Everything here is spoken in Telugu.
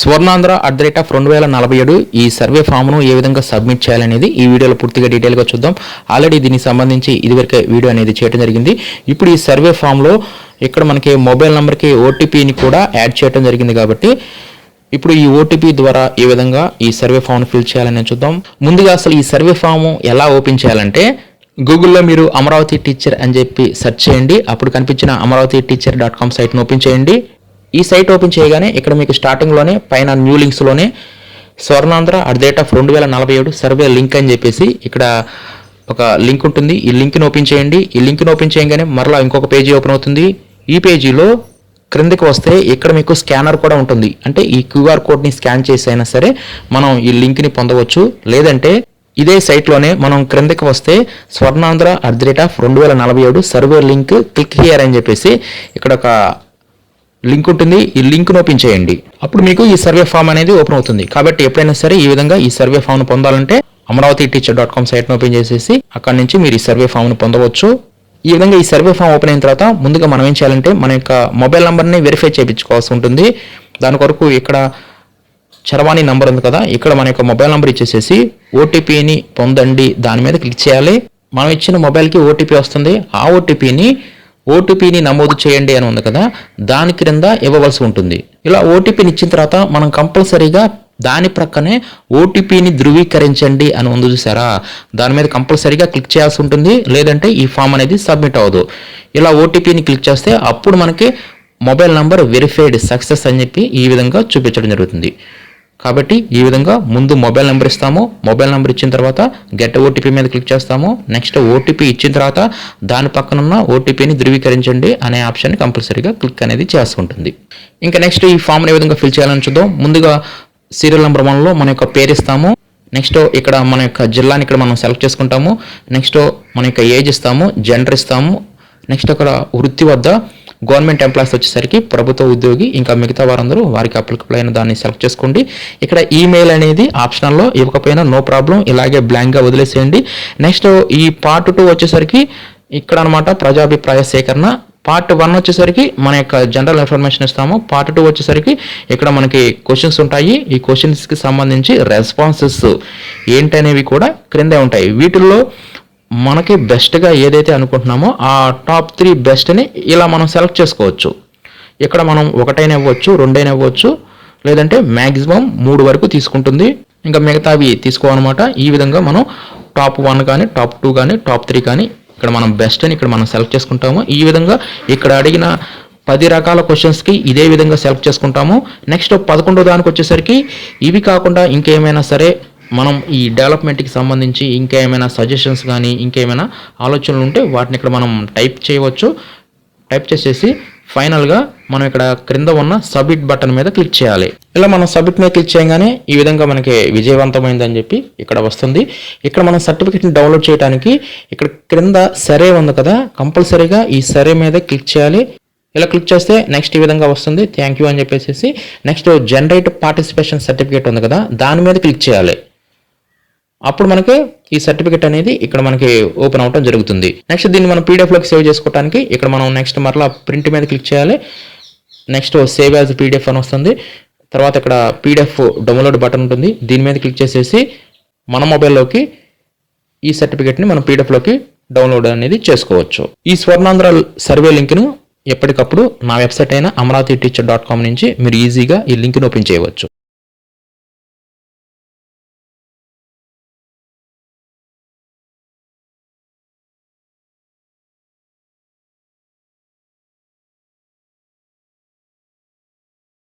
Swarnandhra at the rate of రెండు వేల నలభై ఏడు ఈ సర్వే ఫామ్ను ఏ విధంగా సబ్మిట్ చేయాలనేది ఈ వీడియోలో పూర్తిగా డీటెయిల్గా చూద్దాం. ఆల్రెడీ దీనికి సంబంధించి ఇదివరకే వీడియో అనేది చేయడం జరిగింది. ఇప్పుడు ఈ సర్వే ఫామ్లో ఇక్కడ మనకి మొబైల్ నెంబర్కి ఓటీపీని కూడా యాడ్ చేయడం జరిగింది కాబట్టి ఇప్పుడు ఈ ఓటీపీ ద్వారా ఏ విధంగా ఈ సర్వే ఫామ్ను ఫిల్ చేయాలని చూద్దాం. ముందుగా అసలు ఈ సర్వే ఫామ్ ఎలా ఓపెన్ చేయాలంటే గూగుల్లో మీరు అమరావతి టీచర్ అని చెప్పి సెర్చ్ చేయండి. అప్పుడు కనిపించిన అమరావతి టీచర్ డాట్ కామ్ సైట్ను ఓపెన్ చేయండి. ఈ సైట్ ఓపెన్ చేయగానే ఇక్కడ మీకు స్టార్టింగ్లోనే పైన new లింక్స్లోనే Swarnandhra at the rate of రెండు వేల నలభై ఏడు సర్వే లింక్ అని చెప్పేసి ఇక్కడ ఒక లింక్ ఉంటుంది. ఈ లింక్ని ఓపెన్ చేయండి. ఈ లింక్ని ఓపెన్ చేయగానే మరలా ఇంకొక పేజీ ఓపెన్ అవుతుంది. ఈ పేజీలో క్రిందకి వస్తే ఇక్కడ మీకు స్కానర్ కూడా ఉంటుంది. అంటే ఈ క్యూఆర్ కోడ్ని స్కాన్ చేసి అయినా సరే మనం ఈ లింక్ని పొందవచ్చు. లేదంటే ఇదే సైట్లోనే మనం క్రిందకి వస్తే Swarnandhra at the rate of రెండు వేల నలభై ఏడు సర్వే లింక్ క్లిక్ హియర్ అని చెప్పేసి ఇక్కడ ఒక లింక్ ఉంటుంది ఈ లింక్ను ఓపెన్ చేయండి. అప్పుడు మీకు ఈ సర్వే ఫామ్ అనేది ఓపెన్ అవుతుంది. కాబట్టి ఎప్పుడైనా సరే ఈ విధంగా ఈ సర్వే ఫామ్ను పొందాలంటే అమరావతి టీచర్ డాట్ కామ్ సైట్ను ఓపెన్ చేసేసి అక్కడ నుంచి మీరు ఈ సర్వే ఫామ్ను పొందవచ్చు. ఈ విధంగా ఈ సర్వే ఫామ్ ఓపెన్ అయిన తర్వాత ముందుగా మనం ఏం చేయాలంటే మన యొక్క మొబైల్ నెంబర్ని వెరిఫై చేయించుకోవాల్సి ఉంటుంది. దాని కొరకు ఇక్కడ చరవాణి నంబర్ ఉంది కదా ఇక్కడ మన యొక్క మొబైల్ నెంబర్ ఇచ్చేసేసి ఓటీపీని పొందండి. దాని మీద క్లిక్ చేయాలి. మనం ఇచ్చిన మొబైల్కి ఓటీపీ వస్తుంది. ఆ ఓటీపీని ఓటీపీని నమోదు చేయండి అని ఉంది కదా దాని క్రింద ఇవ్వవలసి ఉంటుంది. ఇలా ఓటీపీని ఇచ్చిన తర్వాత మనం కంపల్సరీగా దాని ప్రక్కనే ఓటీపీని ధృవీకరించండి అని ఉంది చూసారా? దాని మీద కంపల్సరీగా క్లిక్ చేయాల్సి ఉంటుంది లేదంటే ఈ ఫామ్ అనేది సబ్మిట్ అవ్వదు. ఇలా ఓటీపీని క్లిక్ చేస్తే అప్పుడు మనకి మొబైల్ నంబర్ వెరిఫైడ్ సక్సెస్ అని చెప్పి ఈ విధంగా చూపించడం జరుగుతుంది. కాబట్టి ఈ విధంగా ముందు మొబైల్ నెంబర్ ఇస్తాము. మొబైల్ నెంబర్ ఇచ్చిన తర్వాత గెట్ ఓటీపీ మీద క్లిక్ చేస్తాము. నెక్స్ట్ ఓటీపీ ఇచ్చిన తర్వాత దాని పక్కన ఉన్న ఓటీపీని ధృవీకరించండి అనే ఆప్షన్ కంపల్సరీగా క్లిక్ అనేది చేస్తుంటుంది. ఇంకా నెక్స్ట్ ఈ ఫామ్ని ఏ విధంగా ఫిల్ చేయాలని చూద్దాం. ముందుగా సీరియల్ నెంబర్ వన్లో మన యొక్క పేరు ఇస్తాము. నెక్స్ట్ ఇక్కడ మన యొక్క జిల్లాని ఇక్కడ మనం సెలెక్ట్ చేసుకుంటాము. నెక్స్ట్ మన యొక్క ఏజ్ ఇస్తాము. జెండర్ ఇస్తాము. నెక్స్ట్ అక్కడ వృత్తి వద్ద గవర్నమెంట్ ఎంప్లాయీస్ వచ్చేసరికి ప్రభుత్వ ఉద్యోగి ఇంకా మిగతా వారందరూ వారికి అప్లికబుల్ అయిన దాన్ని సెలెక్ట్ చేసుకోండి. ఇక్కడ ఈమెయిల్ అనేది ఆప్షనల్లో ఇవ్వకపోయినా నో ప్రాబ్లం ఇలాగే బ్లాంక్గా వదిలేసేయండి. నెక్స్ట్ ఈ పార్ట్ టూ వచ్చేసరికి ఇక్కడ అనమాట ప్రజాభిప్రాయ సేకరణ. పార్ట్ వన్ వచ్చేసరికి మన యొక్క జనరల్ ఇన్ఫర్మేషన్ ఇస్తాము. పార్ట్ టూ వచ్చేసరికి ఇక్కడ మనకి క్వశ్చన్స్ ఉంటాయి. ఈ క్వశ్చన్స్కి సంబంధించి రెస్పాన్సెస్ ఏంటనేవి కూడా క్రిందే ఉంటాయి. వీటిల్లో మనకి బెస్ట్గా ఏదైతే అనుకుంటున్నామో ఆ టాప్ త్రీ బెస్ట్ని ఇలా మనం సెలెక్ట్ చేసుకోవచ్చు. ఇక్కడ మనం ఒకటైనా ఇవ్వచ్చు రెండైనా ఇవ్వచ్చు లేదంటే మ్యాక్సిమం మూడు వరకు తీసుకుంటుంది. ఇంకా మిగతావి తీసుకోవాలన్నమాట. ఈ విధంగా మనం టాప్ వన్ కానీ టాప్ టూ కానీ టాప్ త్రీ కానీ ఇక్కడ మనం బెస్ట్ అని ఇక్కడ మనం సెలెక్ట్ చేసుకుంటాము. ఈ విధంగా ఇక్కడ అడిగిన పది రకాల క్వశ్చన్స్కి ఇదే విధంగా సెలెక్ట్ చేసుకుంటాము. నెక్స్ట్ పదకొండో దానికి వచ్చేసరికి ఇవి కాకుండా ఇంకేమైనా సరే మనం ఈ డెవలప్మెంట్కి సంబంధించి ఇంకా ఏమైనా సజెషన్స్ కానీ ఇంకేమైనా ఆలోచనలు ఉంటే వాటిని ఇక్కడ మనం టైప్ చేయవచ్చు. టైప్ చేసేసి ఫైనల్గా మనం ఇక్కడ క్రింద ఉన్న సబ్మిట్ బటన్ మీద క్లిక్ చేయాలి. ఇలా మనం సబ్మిట్ మీద క్లిక్ చేయగానే ఈ విధంగా మనకి విజయవంతమైందని చెప్పి ఇక్కడ వస్తుంది. ఇక్కడ మనం సర్టిఫికేట్ని డౌన్లోడ్ చేయడానికి ఇక్కడ క్రింద సరే ఉంది కదా కంపల్సరీగా ఈ సరే మీద క్లిక్ చేయాలి. ఇలా క్లిక్ చేస్తే నెక్స్ట్ ఈ విధంగా వస్తుంది. థ్యాంక్ యూ అని చెప్పేసి నెక్స్ట్ జనరేట్ పార్టిసిపేషన్ సర్టిఫికేట్ ఉంది కదా దాని మీద క్లిక్ చేయాలి. అప్పుడు మనకి ఈ సర్టిఫికేట్ అనేది ఇక్కడ మనకి ఓపెన్ అవటం జరుగుతుంది. నెక్స్ట్ దీన్ని మనం పీడిఎఫ్లోకి సేవ్ చేసుకోవడానికి ఇక్కడ మనం నెక్స్ట్ మరలా ప్రింట్ మీద క్లిక్ చేయాలి. నెక్స్ట్ సేవ్ యాజ్ పీడిఎఫ్ అని వస్తుంది. తర్వాత ఇక్కడ పీడిఎఫ్ డౌన్లోడ్ బటన్ ఉంటుంది. దీని మీద క్లిక్ చేసేసి మన మొబైల్లోకి ఈ సర్టిఫికేట్ని మనం పీడిఎఫ్లోకి డౌన్లోడ్ అనేది చేసుకోవచ్చు. ఈ స్వర్ణాంధ్ర సర్వే లింక్ను ఎప్పటికప్పుడు నా వెబ్సైట్ అయిన అమరావతి టీచర్ డాట్ కామ్ నుంచి మీరు ఈజీగా ఈ లింక్ను ఓపెన్ చేయవచ్చు.